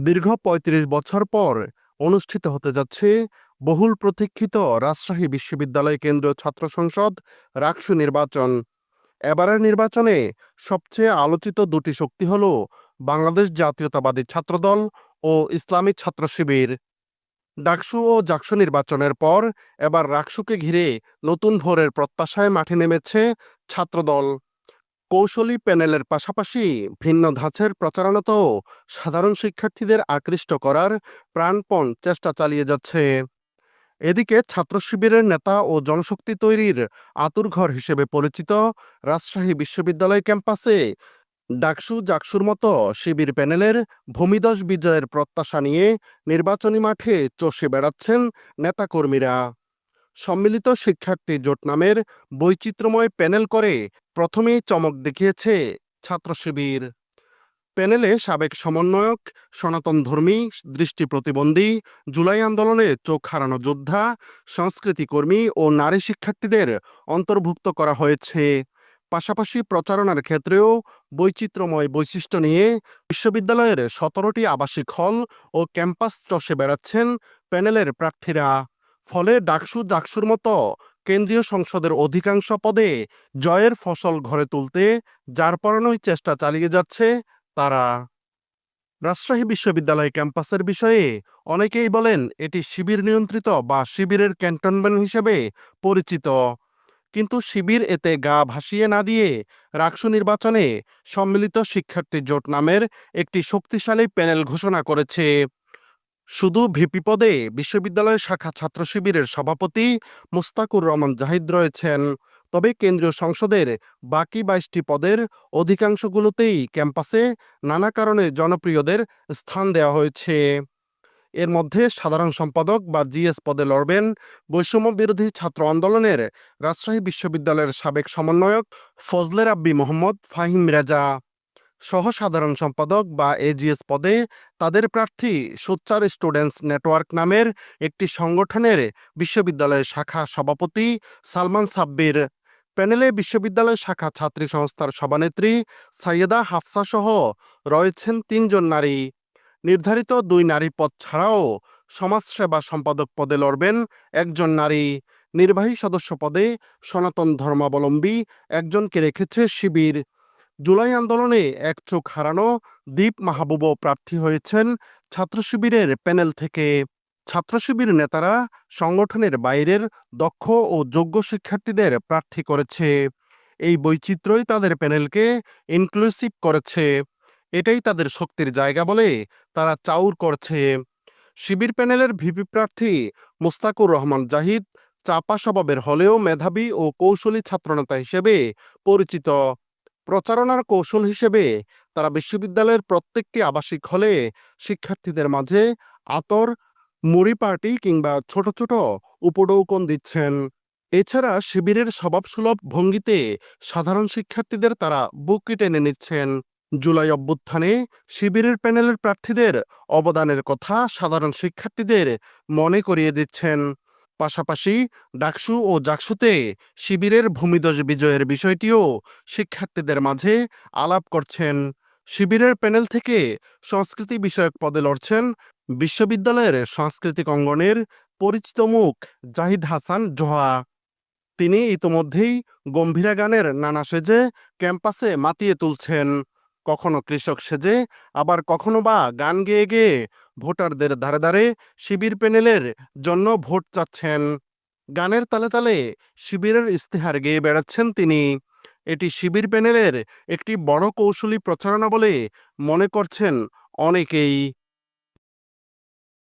দীর্ঘ ৩৫ বছর পর অনুষ্ঠিত হতে যাচ্ছে বহুল প্রতীক্ষিত রাজশাহী বিশ্ববিদ্যালয় কেন্দ্রীয় ছাত্র সংসদ রাকসু নির্বাচন। এবারের নির্বাচনে সবচেয়ে আলোচিত দুটি শক্তি হল বাংলাদেশ জাতীয়তাবাদী ছাত্রদল ও ইসলামী ছাত্র শিবির। ডাকসু ও জাকসু নির্বাচনের পর এবার রাকসুকে ঘিরে নতুন ভোরের প্রত্যাশায় মাঠে নেমেছে ছাত্রদল। কৌশলী প্যানেলের পাশাপাশি ভিন্ন ধাঁচের প্রচারণাতেও সাধারণ শিক্ষার্থীদের আকৃষ্ট করার প্রাণপণ চেষ্টা চালিয়ে যাচ্ছে। এদিকে ছাত্র শিবিরের নেতা ও জনশক্তি তৈরির আতুরঘর হিসেবে পরিচিত রাজশাহী বিশ্ববিদ্যালয় ক্যাম্পাসে ডাকসু জাকসুর মতো শিবির প্যানেলের ভূমিদশ বিজয়ের প্রত্যাশা নিয়ে নির্বাচনী মাঠে চষে বেড়াচ্ছেন নেতাকর্মীরা। সম্মিলিত শিক্ষার্থী জোট নামের বৈচিত্র্যময় প্যানেল করে প্রথমেই চমক দেখিয়েছে ছাত্র শিবির প্যানেলে সাবেক সমন্বয়ক, সনাতন ধর্মী, দৃষ্টি প্রতিবন্ধী, জুলাই আন্দোলনে চোখ হারানো যোদ্ধা, সংস্কৃতি কর্মী ও নারী শিক্ষার্থীদের অন্তর্ভুক্ত করা হয়েছে। পাশাপাশি প্রচারণার ক্ষেত্রেও বৈচিত্র্যময় বৈশিষ্ট্য নিয়ে বিশ্ববিদ্যালয়ের সতেরোটি আবাসিক হল ও ক্যাম্পাস চষে বেড়াচ্ছেন প্যানেলের প্রার্থীরা। ফলে ডাকসু ডাকসুর মতো কেন্দ্রীয় সংসদের অধিকাংশ পদে জয়ের ফসল ঘরে তুলতে, যার পরানোই চেষ্টা চালিয়ে যাচ্ছে তারা। রাজশাহী বিশ্ববিদ্যালয় ক্যাম্পাসের বিষয়ে অনেকেই বলেন, এটি শিবির নিয়ন্ত্রিত বা শিবিরের ক্যান্টনমেন্ট হিসেবে পরিচিত। কিন্তু শিবির এতে গা ভাসিয়ে না দিয়ে রাকসু নির্বাচনে সম্মিলিত শিক্ষার্থী জোট নামের একটি শক্তিশালী প্যানেল ঘোষণা করেছে। শুধু ভিপি পদে বিশ্ববিদ্যালয় শাখা ছাত্র শিবিরের সভাপতি মুস্তাকুর রহমান জাহিদ রয়েছেন। তবে কেন্দ্রীয় সংসদের বাকি বাইশটি পদের অধিকাংশগুলোতেই ক্যাম্পাসে নানা কারণে জনপ্রিয়দের স্থান দেওয়া হয়েছে। এর মধ্যে সাধারণ সম্পাদক বা জিএস পদে লড়বেন বৈষম্য বিরোধী ছাত্র আন্দোলনের রাজশাহী বিশ্ববিদ্যালয়ের সাবেক সমন্বয়ক ফজলে রাব্বি মোহাম্মদ ফাহিম রেজা। সহ সাধারণ সম্পাদক বা এজিএস পদে তাদের প্রার্থী সোচ্চার স্টুডেন্টস নেটওয়ার্ক নামের একটি সংগঠনের বিশ্ববিদ্যালয়ের শাখা সভাপতি সালমান সাব্বির। প্যানেলে বিশ্ববিদ্যালয় শাখা ছাত্রী সংস্থার সভানেত্রী সাইয়েদা হাফসা সহ রয়েছেন তিনজন নারী। নির্ধারিত দুই নারী পদ ছাড়াও সমাজসেবা সম্পাদক পদে লড়বেন একজন নারী। নির্বাহী সদস্য পদে সনাতন ধর্মাবলম্বী একজনকে রেখেছে শিবির। জুলাই আন্দোলনে এক চোখ হারানো দীপ মাহবুবও প্রার্থী হয়েছেন ছাত্র শিবিরের প্যানেল থেকে। ছাত্র শিবির নেতারা সংগঠনের বাইরের দক্ষ ও যোগ্য শিক্ষার্থীদের প্রার্থী করেছে। এই বৈচিত্র্যই তাদের প্যানেলকে ইনক্লুসিভ করেছে। এটাই তাদের শক্তির জায়গা বলে তারা চাউর করছে। শিবির প্যানেলের ভিপি প্রার্থী মুস্তাকুর রহমান জাহিদ চাপা স্বভাবের হলেও মেধাবী ও কৌশলী ছাত্রনেতা হিসেবে পরিচিত। প্রচারণার কৌশল হিসেবে তারা বিশ্ববিদ্যালয়ের প্রত্যেকটি আবাসিক হলে শিক্ষার্থীদের মাঝে আতর, মুড়ি পার্টি কিংবা ছোট ছোট উপডৌকন দিচ্ছেন। এছাড়া শিবিরের স্বভাবসুলভ ভঙ্গিতে সাধারণ শিক্ষার্থীদের তারা বুক টেনে নিচ্ছেন। জুলাই অভ্যুত্থানে শিবিরের প্যানেলের প্রার্থীদের অবদানের কথা সাধারণ শিক্ষার্থীদের মনে করিয়ে দিচ্ছেন। পাশাপাশি ডাকসু ও জাকসুতে শিবিরের ভূমিদশ বিজয়ের বিষয়টিও শিক্ষার্থীদের মাঝে আলাপ করছেন। শিবিরের প্যানেল থেকে সংস্কৃতি বিষয়ক পদে লড়ছেন বিশ্ববিদ্যালয়ের সাংস্কৃতিক অঙ্গনের পরিচিত মুখ জাহিদ হাসান জোহা। তিনি ইতোমধ্যেই গম্ভীরা গানের নানা সেজে ক্যাম্পাসে মাতিয়ে তুলছেন। কখনো কৃষক সেজে, আবার কখনো বা গান গেয়ে গেয়ে ভোটারদের ধারে ধারে শিবির প্যানেলের জন্য ভোট চাচ্ছেন। গানের তালে তালে শিবিরের ইস্তেহার গেয়ে বেড়াচ্ছেন তিনি। এটি শিবির প্যানেলের একটি বড় কৌশলী প্রচারণা বলে মনে করছেন অনেকেই।